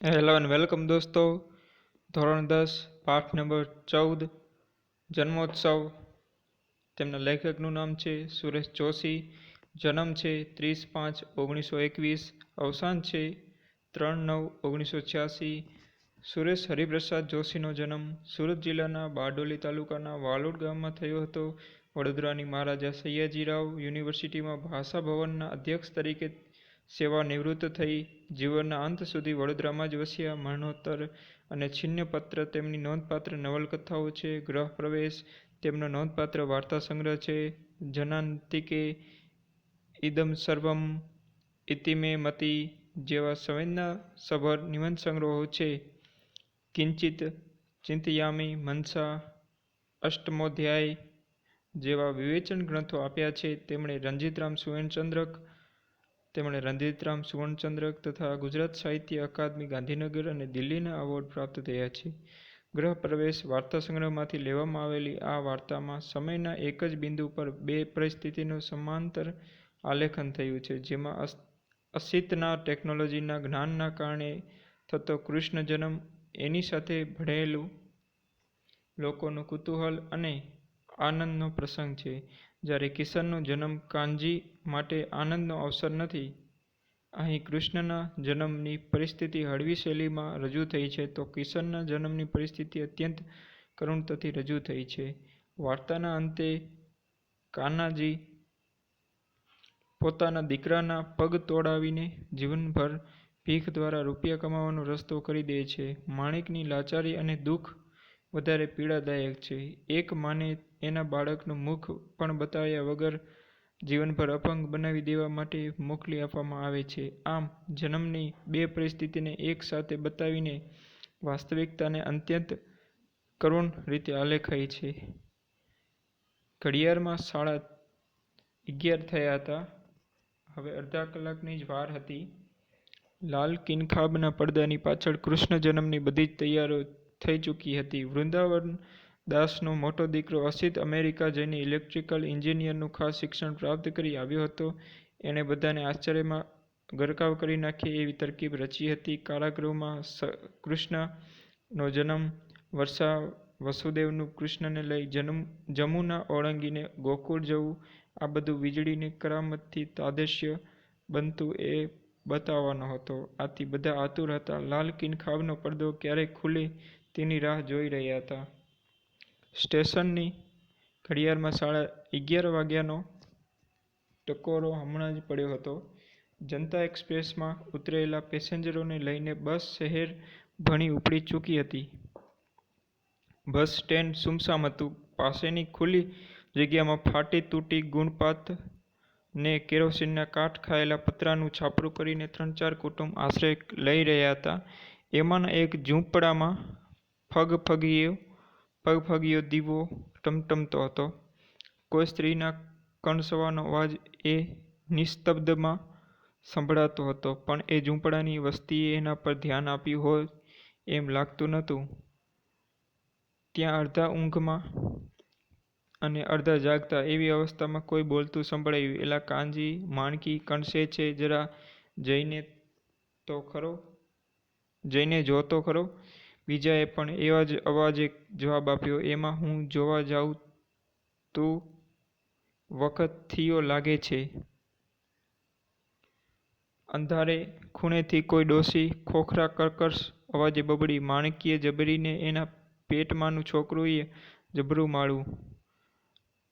Hello and welcome દોસ્તો ધોરણ દસ, પાઠ નંબર ચૌદ, જન્મોત્સવ। તેમના લેખકનું નામ છે સુરેશ જોશી, જન્મ છે ત્રીસ પાંચ ઓગણીસો એકવીસ, અવસાન છે ત્રણ નવ ઓગણીસો છ્યાસી, સુરેશ હરિપ્રસાદ જોશીનો જન્મ સુરત જિલ્લાના બારડોલી તાલુકાના વાલોડ ગામમાં થયો હતો. વડોદરાની મહારાજા સૈયાજીરાવ યુનિવર્સિટીમાં ભાષા ભવનના અધ્યક્ષ તરીકે સેવા નિવૃત્ત થઈ જીવનના અંત સુધી વડોદરામાં જ વસ્યા. મરણોત્તર અને છિન્નપત્ર તેમની નોંધપાત્ર નવલકથાઓ છે. ગ્રહ પ્રવેશ તેમનો નોંધપાત્ર વાર્તા સંગ્રહ છે. જનાંતિકે ઇદમ સર્વમ ઇતિમે મતિ જેવા સંવેદનાસભર નિબંધ સંગ્રહો છે. કિંચિત ચિંતયામી મનસા અષ્ટમોધ્યાય જેવા વિવેચન ગ્રંથો આપ્યા છે. તેમણે રંજીતરામ સુવર્ણચંદ્રક તેમણે રંજીતરામ સુવર્ણચંદ્રક તથા ગુજરાત સાહિત્ય અકાદમી ગાંધીનગર અને દિલ્હીના એવોર્ડ પ્રાપ્ત થયા છે. ગ્રહ પ્રવેશ વાર્તા સંગ્રહમાંથી લેવામાં આવેલી આ વાર્તામાં સમયના એક જ બિંદુ પર બે પરિસ્થિતિનું સમાંતર આલેખન થયું છે, જેમાં અસિતના ટેકનોલોજીના જ્ઞાનના કારણે થતો કૃષ્ણ જન્મ એની સાથે ભળેલું લોકોનું કુતૂહલ અને આનંદનો પ્રસંગ છે. જ્યારે કિશનનો જન્મ કાનજી માટે આનંદનો અવસર નથી, અહીં કૃષ્ણના જન્મની પરિસ્થિતિ હળવી શૈલીમાં રજૂ થઈ છે તો કિશનના જન્મની પરિસ્થિતિ અત્યંત કરુણતાથી રજૂ થઈ છે. વાર્તાના અંતે કાનાજી પોતાના દીકરાના પગ તોડાવીને જીવનભર ભીખ દ્વારા રૂપિયા કમાવાનો રસ્તો કરી દે છે. માણેકની લાચારી અને દુઃખ વધારે પીડાદાયક છે. એક માને એના બાળકનું મુખ પણ બતાવ્યા વગર જીવનભર અપંગ બનાવી દેવા માટે મોકલી આપવામાં આવે છે. આમ, જન્મની બે પરિસ્થિતિને એક સાથે બતાવીને વાસ્તવિકતાને અત્યંત કરુણ રીતે આલેખાઈ છે. ઘડિયાળમાં સાડા અગિયાર થયા હતા. હવે અડધા કલાકની જ વાર હતી. લાલ કિનખાબના પડદાની પાછળ કૃષ્ણ જન્મની બધી જ તૈયારીઓ થઈ ચૂકી હતી. વૃંદાવન દાસનો મોટો દીકરો અસિત અમેરિકા જઈને ઇલેક્ટ્રિકલ એન્જિનિયરનું ખાસ શિક્ષણ પ્રાપ્ત કરી આવ્યો હતો. એણે બધાને આશ્ચર્યમાં ગરકાવ કરી નાખે એવી તરકીબ રચી હતી. કારાગૃહમાં કૃષ્ણનો જન્મ, વર્ષા વસુદેવનું કૃષ્ણને લઈ જન્મ, જમુના ઓળંગીને ગોકુળ જવું, આ બધું વીજળીની કરામતથી તાદશ્ય બનતું એ બતાવવાનો હતો. આથી બધા આતુર હતા. લાલ કિનખાબનો પડદો ક્યારેય ખુલે તેની રાહ જોઈ રહ્યા હતા. સ્ટેશનની ઘડિયાળમાં સાડા અગિયાર વાગ્યાનો ટકોરો હમણાં જ પડ્યો હતો. જનતા એક્સપ્રેસમાં ઉતરેલા પેસેન્જરોને લઈને બસ શહેર ભણી ઉપડી ચૂકી હતી. બસ સ્ટેન્ડ સુમસામ હતું. પાસેની ખુલ્લી જગ્યામાં ફાટી તૂટી ગુણપાત ને કેરોસીનના કાટ ખાયેલા પતરાનું છાપરું કરીને ત્રણ ચાર કુટુંબ આશ્રય લઈ રહ્યા હતા. એમાંના એક ઝૂંપડામાં ફગફગીયો ફગફગીયો દીવો ટમટમતો હતો. કોઈ સ્ત્રીના કણસવાનો અવાજ એ નિસ્તબ્ધમાં સંભળાતો હતો, પણ એ ઝૂંપડાની વસ્તીએ એના પર ધ્યાન આપ્યું હોય એમ લાગતું નહોતું. ત્યાં અડધા ઊંઘમાં અને અડધા જાગતા એવી અવસ્થામાં કોઈ બોલતું સંભળાયું, એલા કાનજી, માણકી, કણસે છે? જરા જઈને તો ખરો? જઈને જોતો ખરો? બીજાએ પણ એવા જ અવાજે જવાબ આપ્યો, એમાં હું જોવા જાઉં તો વખત થયો લાગે છે. અંધારે ખૂણેથી કોઈ ડોસી ખોખરા કરકશ અવાજે બબડી માણકીએ જબરીને એના પેટમાંનું છોકરુંએ જબરું માળું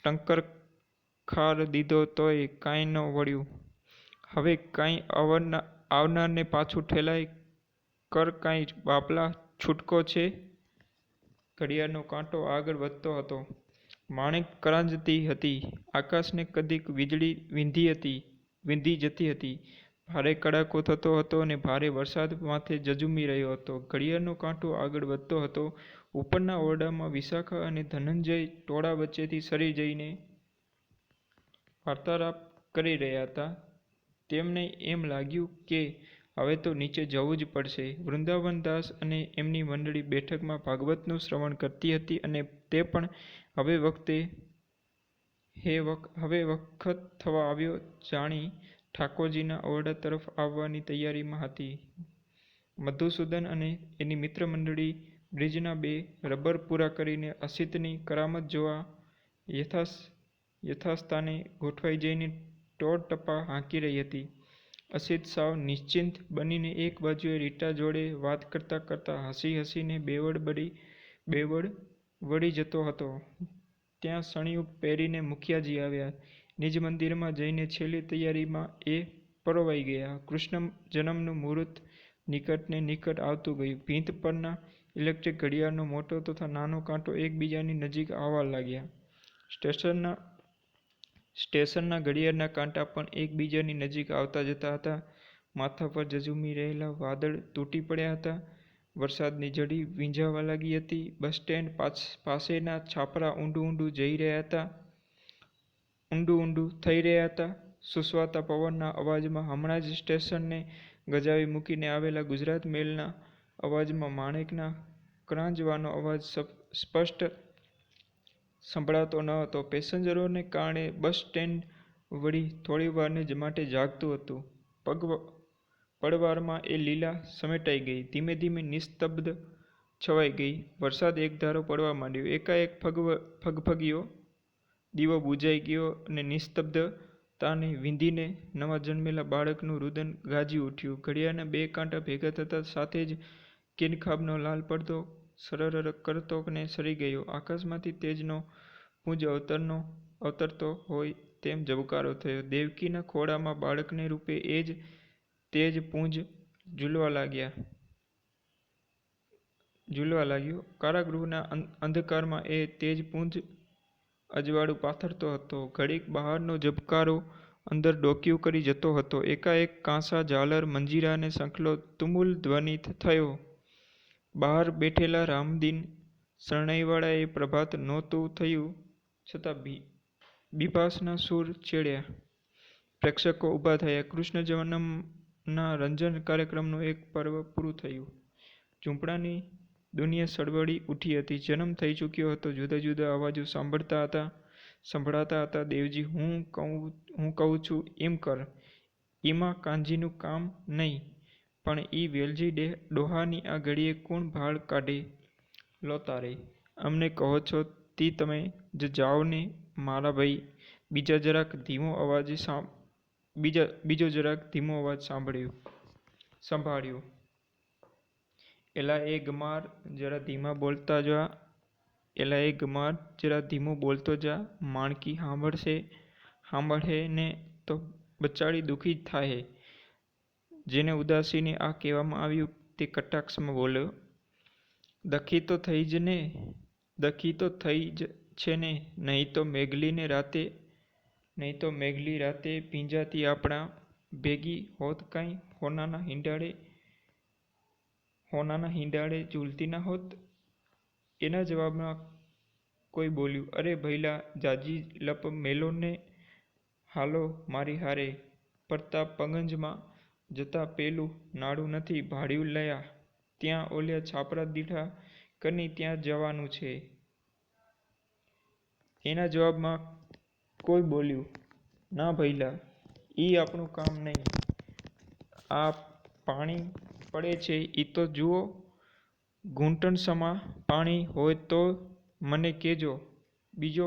ટંકરખાર દીધો તોય કાંઈ ન વળ્યું. હવે કાંઈ આવનારને પાછું ઠેલાય કર કાંઈ બાપલા છૂટકો છે. ઘડિયાળનો કાંટો આગળ વધતો હતો. માણેક કરાંજતી હતી. આકાશને કદીક વીજળી વીંધી હતી, વીંધી જતી હતી. ભારે કડાકો થતો હતો અને ભારે વરસાદ માથે જજુમી રહ્યો હતો. ઘડિયાળનો કાંટો આગળ વધતો હતો. ઉપરના ઓરડામાં વિશાખા અને ધનંજય ટોળા વચ્ચેથી સરી જઈને વાર્તાલાપ કરી રહ્યા હતા. તેમને એમ લાગ્યું કે હવે તો નીચે જવું જ પડશે વૃંદાવનદાસ અને એમની મંડળી બેઠકમાં ભાગવતનું શ્રવણ કરતી હતી અને તે પણ હવે વખતે હે હવે વખત થવા આવ્યો જાણી ઠાકોરજીના ઓરડા તરફ આવવાની તૈયારીમાં હતી મધુસૂદન અને એની મિત્ર મંડળી બ્રિજના બે રબર પૂરા કરીને અસિતની કરામત જોવા યથાસ, યથાસ્થાને ગોઠવાઈ જઈને ટોળ ટપ્પા હાંકી રહી હતી. અસિત સાવ નિશ્ચિંત બનીને એક બાજુએ રીટા જોડે વાત કરતાં કરતાં હસી હસીને બેવડ બળી બેવડ વળી જતો હતો. ત્યાં સણિયું પહેરીને મુખિયાજી આવ્યા. નિજ મંદિરમાં જઈને છેલ્લી તૈયારીમાં એ પરોવાઈ ગયા. કૃષ્ણ જન્મનું મુહૂર્ત નિકટને નિકટ આવતું ગયું. ભીંત પરના ઇલેક્ટ્રિક ઘડિયાળનો મોટો તથા નાનો કાંટો એકબીજાની નજીક આવવા લાગ્યા. સ્ટેશનના સ્ટેશનના ઘડિયાળના કાંટા પણ એકબીજાની નજીક આવતા જતા હતા. માથા પર ઝઝૂમી રહેલા વાદળ તૂટી પડ્યા હતા. વરસાદની ઝડી વીંઝાવા લાગી હતી. બસ સ્ટેન્ડ પાસેના છાપરા ઊંડું ઊંડું જઈ રહ્યા હતા ઊંડું ઊંડું થઈ રહ્યા હતા. સુસવાતા પવનના અવાજમાં હમણાં જ સ્ટેશનને ગજાવી મૂકીને આવેલા ગુજરાત મેલના અવાજમાં માણેકના ક્રાંજવાનો અવાજ સ્પષ્ટ સંભળાતો ન હતો. પેસેન્જરોને કારણે બસ સ્ટેન્ડ વળી થોડીવારને માટે જાગતું હતું. પળવારમાં એ લીલા સમેટાઈ ગઈ. ધીમે ધીમે નિસ્તબ્ધ છવાઈ ગઈ. વરસાદ એકધારો પડવા માંડ્યો. એકાએક ફગફગીયો દીવો બુજાઈ ગયો અને નિસ્તબ્ધતાને વીંધીને નવા જન્મેલા બાળકનું રુદન ગાજી ઉઠ્યું. ઘડિયાળના બે કાંટા ભેગા થતાં સાથે જ કિનખાબનો લાલ પડદો સરરર કરતો ને સરી ગયો. આકાશમાંથી તેજનો પુંજ અવતરતો હોય તેમ ઝબકારો થયો. દેવકીના ખોળામાં બાળકને રૂપે એ જ તેજ પુંજ ઝૂલવા લાગ્યા ઝૂલવા લાગ્યું. કારાગૃહના અંધકારમાં એ તેજપુંજ અજવાળું પાથરતો હતો. ઘડીક બહારનો ઝબકારો અંદર ડોકિયું કરી જતો હતો. એકાએક કાંસા, ઝાલર, મંજીરા અને સંખલો તુમુલ ધ્વનિ થયો. બહાર બેઠેલા રામદીન શરણાઈવાળાએ પ્રભાત નહોતું થયું છતાં બી બીભાસના સૂર છેડ્યા. પ્રેક્ષકો ઊભા થયા. કૃષ્ણ જન્મના રંજન કાર્યક્રમનું એક પર્વ પૂરું થયું. ઝૂંપડાની દુનિયા સળવળી ઊઠી હતી. જન્મ થઈ ચૂક્યો હતો. જુદા જુદા અવાજો સાંભળતા હતા સંભળાતા હતા. દેવજી, હું કહું હું કહું છું એમ કર. એમાં કાનજીનું કામ નઈ. પણ ઈ વેલજી ડે, ડોહાની આ ઘડીએ કોણ ભાળ કાઢે? લો તારે અમને કહો છો તી તમે જ જાઓ ને મારા ભઈ બીજો જરાક ધીમો અવાજ સાંભળ્યો સંભાળ્યો. એલા એ ગમાર જરા ધીમા બોલતા જા એલા એ ગમાર જરા ધીમો બોલતો જા માણકી સાંભળશે સાંભળે ને તો બચાડી દુઃખી થાહે. જેને ઉદાસીને આ કહેવામાં આવ્યું, તે કટાક્ષમાં બોલ્યો. દખી તો થઈ જ છે ને, નહીં તો મેઘલીને રાતે, નહીં તો મેઘલી રાતે પીંજાતી આપણા ભેગી હોત કાંઈ, હોનાના હિંડાળે હોનાના હિંડાળે ઝૂલતી ના હોત? એના જવાબમાં કોઈ બોલ્યું, અરે ભૈલા જાજી લપ મેલોને, હાલો મારી હારે પરતાપગંજમાં જતાં પેલું નાડું નથી ભાડ્યું લયા ત્યાં ઓલ્યા છાપરા દીઠા કની ત્યાં જવાનું છે. એના જવાબમાં કોઈ બોલ્યું, ના ભૈલા ઈ આપણું કામ નહીં આ પાણી પડે છે એ તો જુઓ. ઘૂંટણસમા પાણી હોય તો મને કહેજો બીજો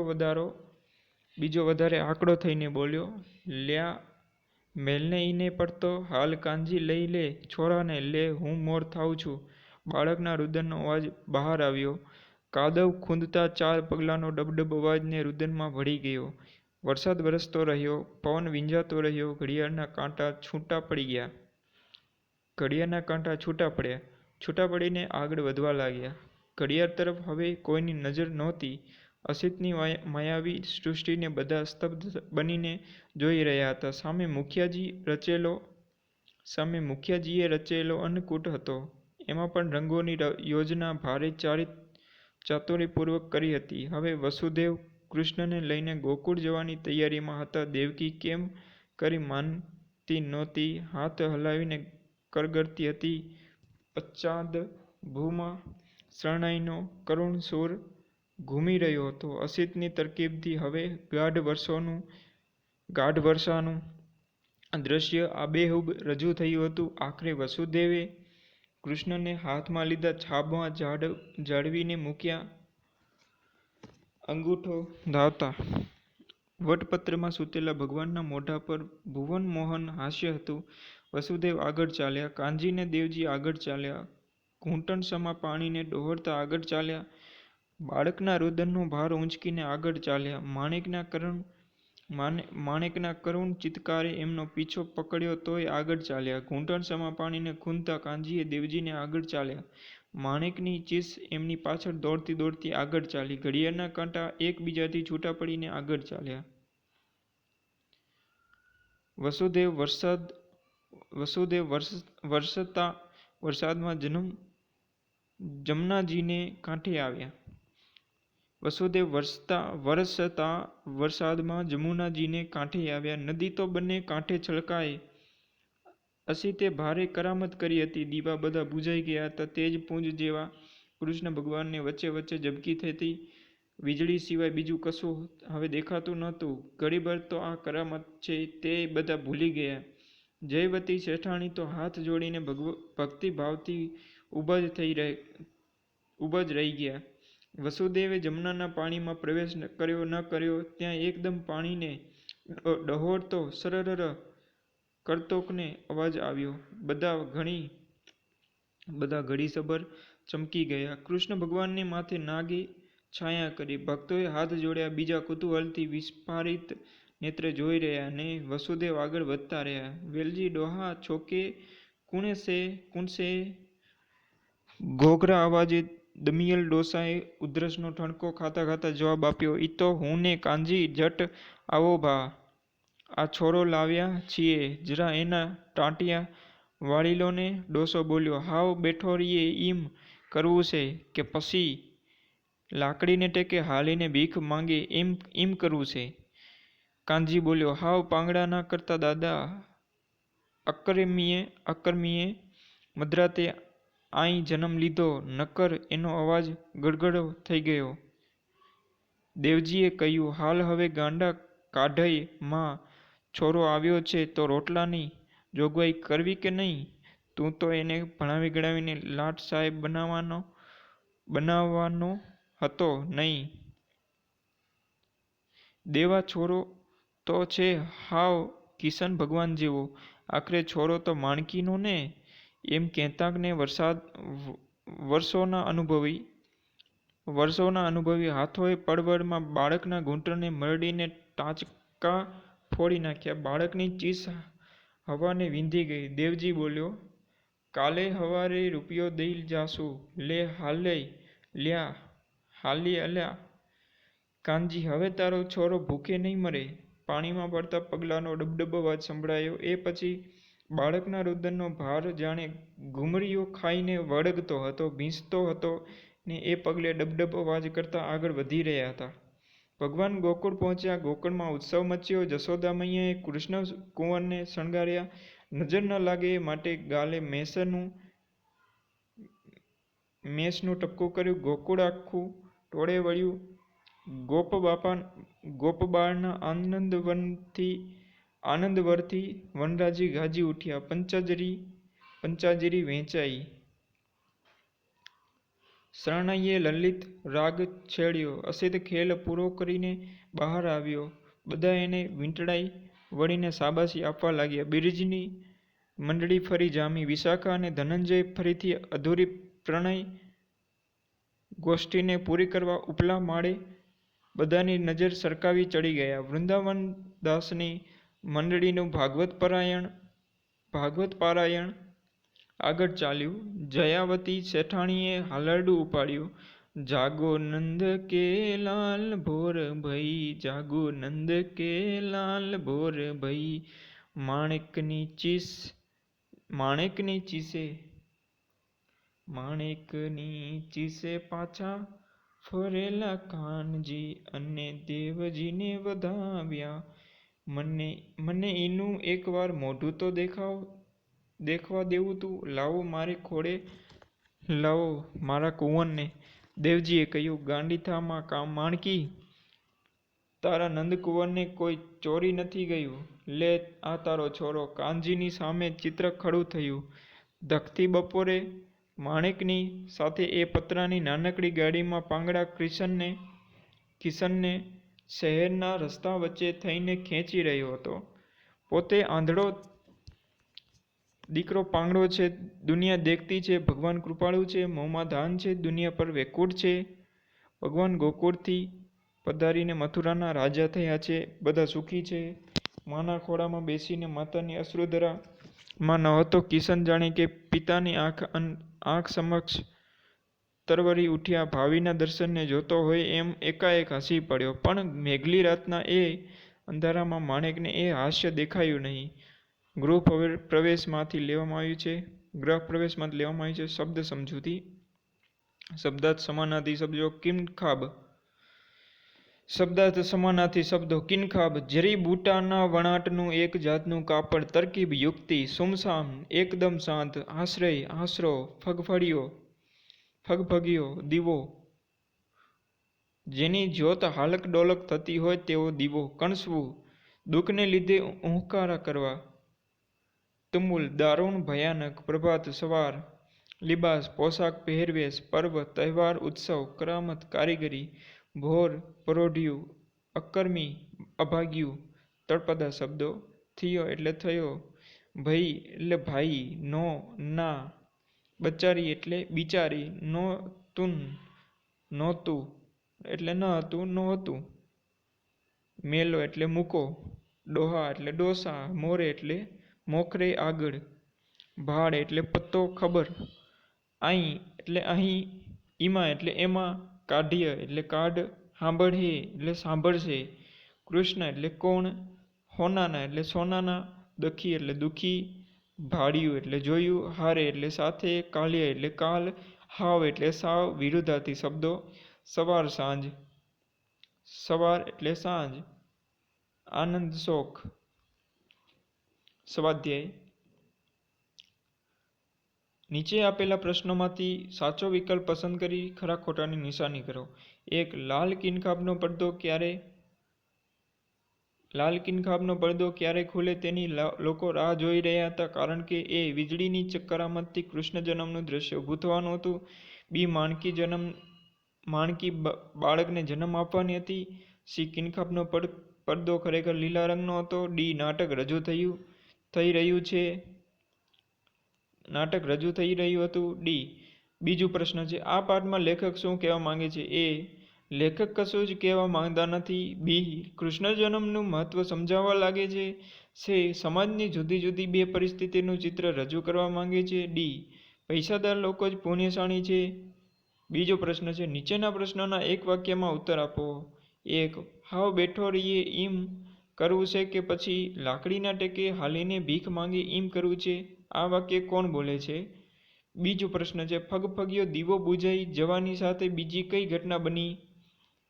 વધારે આકડો થઈને બોલ્યો. લ્યા મેલને ઈને પડતો હાલ કાનજી લઈ લે, છોરાને લે, હું મોર થાઉં છું. બાળકના રુદનનો અવાજ બહાર આવ્યો. કાદવ ખૂંદતા ચાર પગલાંનો ડબડબ અવાજને રુદનમાં ભળી ગયો. વરસાદ વરસતો રહ્યો. પવન વીંઝાતો રહ્યો. ઘડિયાળના કાંટા છૂટા પડી ગયા. ઘડિયાળના કાંટા છૂટા પડ્યા. છૂટા પડીને આગળ વધવા લાગ્યા. ઘડિયાળ તરફ હવે કોઈની નજર નહોતી. અસિતની માયાવી સૃષ્ટિને બધા સ્તબ્ધ બનીને જોઈ રહ્યા હતા. સામે મુખિયાજીએ રચેલો અન્નકૂટ હતો. એમાં પણ રંગોની યોજના ભારે ચારિત ચાતુરીપૂર્વક કરી હતી. હવે વસુદેવ કૃષ્ણને લઈને ગોકુળ જવાની તૈયારીમાં હતા. દેવકી કેમ કરી માનતી નહોતી. હાથ હલાવીને કરગરતી હતી. પશ્ચાદભૂમાં શરણાઈનો કરુણ સૂર ઘૂમી રહ્યો હતો. અસિતની તરકીબથી હવે ગાઢ વર્ષોનું, ગાઢ વર્ષાનું દ્રશ્ય આબેહૂબ રજૂ થયું હતું. આખરે વસુદેવે કૃષ્ણને હાથમાં લીધા છાબમાં જાડ જાળવીને મૂક્યા અંગૂઠો ધાવતા વટપત્રમાં સૂતેલા ભગવાનના મોઢા પર ભુવન મોહન હાસ્ય હતું વસુદેવ આગળ ચાલ્યા, કાનજીને દેવજી આગળ ચાલ્યા, ઘૂંટણસમા પાણીને ડહોળતા આગળ ચાલ્યા બાળકના રુદનનો ભાર ઊંચકીને આગળ ચાલ્યા. માણેકના કરુણ માણેકના કરુણ ચિત્કારે એમનો પીછો પકડ્યો તોય આગળ ચાલ્યા. ઘૂંટણસમા પાણીને ખૂંદતા કાનજીએ દેવજીને આગળ ચાલ્યા. માણેકની ચીસ એમની પાછળ દોડતી દોડતી આગળ ચાલી. ઘડિયાળના કાંટા એકબીજાથી છૂટા પડીને આગળ ચાલ્યા. વસુદેવ વરસાદ, વસુદેવ વરસતા વરસાદમાં જન્મ, જમનાજીને કાંઠે આવ્યા. વસુદેવ વરસતા વરસતા વરસાદમાં જમુનાજીને કાંઠે આવ્યા. નદી તો બંને કાંઠે છલકાય અસિતે ભારે કરામત કરી હતી. દીવા બધા બુજાઈ ગયા હતા. તેજ પૂંજ જેવા કૃષ્ણ ભગવાનને વચ્ચે વચ્ચે ઝબકી થતી વીજળી સિવાય બીજું કશું હવે દેખાતું નહોતું. ઘડીભર તો આ કરામત છે તે બધા ભૂલી ગયા. જયવતી શેઠાણી તો હાથ જોડીને ભગવ, ભક્તિભાવથી ઊભા જ થઈ રહે, ઊભા જ રહી ગયા. વસુદેવે જમનાના પાણીમાં પ્રવેશ કર્યો, ન કર્યો, ત્યાં એકદમ પાણીને ડહોળતો સરરર કરતોકને અવાજ આવ્યો. બધા ઘણી, બધા ઘડીસભર ચમકી ગયા. કૃષ્ણ ભગવાનને માથે નાગી છાયા કરી. ભક્તોએ હાથ જોડ્યા, બીજા કુતૂહલથી વિસ્ફારિત નેત્રે જોઈ રહ્યા ને વસુદેવ આગળ વધતા રહ્યા. વેલજી ડોહા છોકે કુણે સે કુણસે, ઘોઘરા અવાજે દમિયલ ડોસાએ ઉધરસનો ઠણકો ખાતા ખાતા જવાબ આપ્યો, ઈ તો હું ને કાનજી જટ આવો ભા. આ છોરો લાવ્યા છીએ. જરા એના ટાંટિયા વાળી લો ને ડોસો બોલ્યો, હાવ બેઠો રહીએ ઈમ કરવું છે કે પછી લાકડીને ટેકે હાલીને ભીખ માંગે એમ એમ કરવું છે. કાનજી બોલ્યો, હાવ પાંગડા ના કરતા દાદા અકરમીએ અકર્મીએ મધરાતે આઈ જન્મ લીધો, નકર એનો અવાજ ગડગડ થઈ ગયો. દેવજીએ કહ્યું, હાલ હવે ગાંડા કાઢઈ માં છોરો આવ્યો છે તો રોટલાની જોગવાઈ કરવી કે નહીં? તું તો એને ભણાવી ગણાવીને લાટ સાહેબ બનાવવાનો બનાવવાનો હતો નહીં. દેવા છોરો તો છે, હાવ કિશન ભગવાન જેવો. આખરે છોરો તો માણકીનો ને એમ કેતાંકને વરસાદ વર્ષોના અનુભવી વર્ષોના અનુભવી હાથોએ પડવળમાં બાળકના ઘૂંટણને મરડીને ટાંચકા ફોડી નાખ્યા. બાળકની ચીસ હવાને વીંધી ગઈ. દેવજી બોલ્યો, કાલે હવારે રૂપિયો દઈ જાશું લે હાલે લ્યા, હાલી અલ્યા. કાનજી, હવે તારો છોરો ભૂખે નહીં મરે. પાણીમાં પડતા પગલાંનો ડબડબ અવાજ સંભળાયો. એ પછી બાળકના રુદનનો ભાર જાણે ઘૂમરીઓ ખાઈને વળગતો હતો, ભીંસતો હતો ને એ પગલે ડબડબ અવાજ કરતા આગળ વધી રહ્યા હતા. ભગવાન ગોકુળ પહોંચ્યા, ગોકુળમાં ઉત્સવ મચ્યો, જશોદા મૈયાએ કૃષ્ણ કુંવરને શણગાર્યા. નજર ન લાગે એ માટે ગાલે મેસનું મેષનું ટપકું કર્યું. ગોકુળ આખું ટોળે વળ્યું. ગોપ બાપા ગોપબાળના આનંદવનથી આનંદવરથી વનરાજી ગાજી ઉઠ્યા, પંચાજરી પંચાજરી વેચાઈ. શરણાઈએ લલિત રાગ છેડ્યો અસિત ખેલ પૂરો કરીને બહાર આવ્યો. બધા એને વીંટળાઈ વળીને શાબાશી આપવા લાગ્યા. બિરજની મંડળી ફરી જામી. વિશાખા અને ધનંજય ફરીથી અધૂરી પ્રણય ગોષ્ઠીને પૂરી કરવા ઉપલા માળે બધાની નજર સરકાવી ચડી ગયા. વૃંદાવન દાસની મંડળીનું ભાગવત પરાયણ, ભાગવત પારાયણ. આગળ ચાલ્યું. જયાવતી શેઠાણીએ હાલરડું ઉપાડ્યું. જાગો નંદ કે લાલ ભોર ભઈ, જાગો નંદ કે લાલ ભોર ભઈ. માણેકની ચીસ, માણેકની ચીસે માણેકની ચીસે પાછા ફરેલા કાનજી અને દેવજીને વધાવ્યા. મને મને એનું એકવાર મોઢું તો દેખાવ, દેખવા દેવું તું. લાવો મારે ખોળે, લાવો મારા કુંવરને. દેવજીએ કહ્યું, ગાંડીથામાં કામ માણકી. તારા નંદકુંવરને કોઈ ચોરી નથી ગયું. લે આ તારો છોરો. કાનજીની સામે ચિત્ર ખડું થયું. ધખતી બપોરે માણેકની સાથે એ પતરાની નાનકડી ગાડીમાં પાંગડા કિશનને કિશનને શહેરના રસ્તા વચ્ચે થઈને ખેંચી રહ્યો હતો. પોતે આંધળો દીકરો પાંગડો છે. દુનિયા દેખતી છે. ભગવાન કૃપાળુ છે. મોંમાં ધાન છે. દુનિયા પર વેકુળ છે. ભગવાન ગોકુળથી પધારીને મથુરાના રાજા થયા છે. બધા સુખી છે. માના ખોળામાં બેસીને માતાની અશ્રુધરામાં નહાતો કિશન જાણે કે પિતાની આંખ આંખ સમક્ષ તરવરી ઉઠ્યા. ભાવિના દર્શનને જોતો હોય એમ એકાએક હસી પડ્યો. પણ મેઘલી રાતના એ અંધારામાં માણેકને એ હાસ્ય દેખાયું નહીં. ગૃહ પ્રવેશમાંથી લેવામાં આવ્યું છે ગ્રહ પ્રવેશમાંથી લેવામાં આવ્યું છે શબ્દ સમજૂતી, શબ્દાર્થ સમાનાથી શબ્દો કિનખાબ શબ્દાર્થ સમાનાથી શબ્દો કિનખાબ જડીબુટ્ટાના વણાટનું એક જાતનું કાપડ, તરકીબ યુક્તિ, સુમસામ, એકદમ શાંત, આશ્રય, આશરો ફગફગીઓ ફગફગીઓ, દીવો. જેની જ્યોત હાલક ડોલક થતી હોય તેવો દીવો કણસવું. દુઃખને લીધે ઉહકારા કરવા. તુમુલ દારૂણ ભયાનક પ્રભાત સવાર. લિબાસ, પોશાક પહેરવેશ, પર્વ, તહેવાર, ઉત્સવ, કરામત, કારીગરી, ભોર, પરોઢિયું અકર્મી અભાગ્યું, તળપદા શબ્દો. થયો એટલે થયો. ભઈ એટલે ભાઈ. નો, ના. બચારી એટલે બિચારી નોતું નહોતું, એટલે ન હતું, નહોતું. મેલો એટલે મૂકો, ડોહા એટલે ડોસા, મોરે એટલે મોખરે આગળ, ભાડ એટલે પત્તો ખબર, આઈ એટલે અહીં, ઈમાં એટલે એમાં, કાઢ્ય એટલે કાઢ, સાંભળે એટલે સાંભળશે, કૃષ્ણ એટલે કોણ, હોનાના એટલે સોનાના, દખી એટલે દુખી ભાળ્યું એટલે જોયું, હારે એટલે સાથે, કાલ્ય એટલે કાલ, હાવ એટલે સાવ, વિરુદ્ધાર્થી શબ્દો, સવાર સાંજ, સવાર એટલે સાંજ, આનંદ શોખ સ્વાધ્યાય. નીચે આપેલા પ્રશ્નોમાંથી સાચો વિકલ્પ પસંદ કરી ખરા ખોટાની નિશાની કરો. એક, લાલ કિનખાબનો પડદો ક્યારે લાલ કિનખાબનો પડદો ક્યારે ખુલે તેની લોકો રાહ જોઈ રહ્યા હતા કારણ કે એ વીજળીની ચક્કરામતથી કૃષ્ણ જન્મનું દ્રશ્ય ઊભું થવાનું હતું. બી માણકી જન્મ, માણકી બાળકને જન્મ આપવાની હતી. સી કિનખાબનો પડદો ખરેખર લીલા રંગનો હતો. ડી નાટક રજૂ થયું, થઈ રહ્યું છે. નાટક રજૂ થઈ રહ્યું હતું. ડી, બીજું પ્રશ્ન છે, આ પાઠમાં લેખક શું કહેવા માંગે છે? એ લેખક કશું જ કહેવા માંગતા નથી. બી. કૃષ્ણ જન્મનું મહત્વ સમજાવવા લાગે છે. સે. સમાજની જુદી જુદી બે પરિસ્થિતિનું ચિત્ર રજૂ કરવા માંગે છે. ડી. પૈસાદાર લોકો જ પુણ્યશાળી છે. બીજો પ્રશ્ન છે, નીચેના પ્રશ્નોના એક વાક્યમાં ઉત્તર આપો. એક, હાવ બેઠો રહીએ એમ કરવું છે કે પછી લાકડીના ટેકે હાલીને ભીખ માંગે એમ કરવું છે? આ વાક્ય કોણ બોલે છે? બીજો પ્રશ્ન છે, ફગફગીયો દીવો બુજાઈ જવાની સાથે બીજી કઈ ઘટના બની?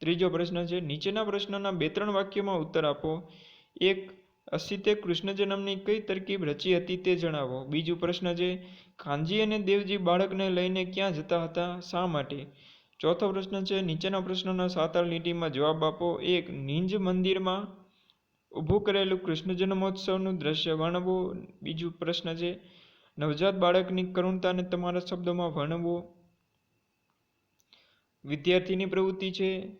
ત્રીજો પ્રશ્ન છે, નીચેના પ્રશ્નના બે ત્રણ વાક્યોમાં ઉત્તર આપો. એક, અસિતે કૃષ્ણ જન્મની કઈ તરકીબ રચી હતી તે જણાવો. બીજો પ્રશ્ન છે કાનજી અને દેવજી બાળકને લઈને ક્યાં જતા હતા? શા માટે? ચોથો પ્રશ્ન છે, નીચેના પ્રશ્નોના સાત આઠ લીટીમાં જવાબ આપો. એક, નિંજ મંદિરમાં ઊભું કરેલું કૃષ્ણ જન્મોત્સવનું દ્રશ્ય વર્ણવો. બીજું પ્રશ્ન છે, નવજાત બાળકની કરુણતાને તમારા શબ્દોમાં વર્ણવો. વિદ્યાર્થીની પ્રવૃત્તિ છે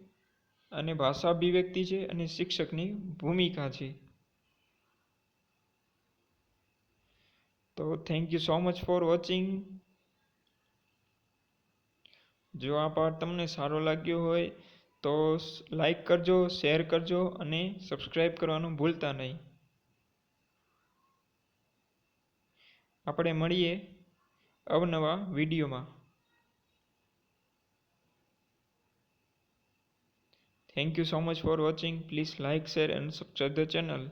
અને ભાષા અભિવ્યક્તિ છે અને શિક્ષકની ભૂમિકા છે. તો thank you so much for watching જો આ પાઠ તમને સારો લાગ્યો હોય તો લાઈક કરજો શેર કરજો અને સબસ્ક્રાઈબ કરવાનું ભૂલતા નહીં. આપણે મળીએ અવનવા વિડીયોમાં Thank you so much for watching. Please like, share and subscribe the channel.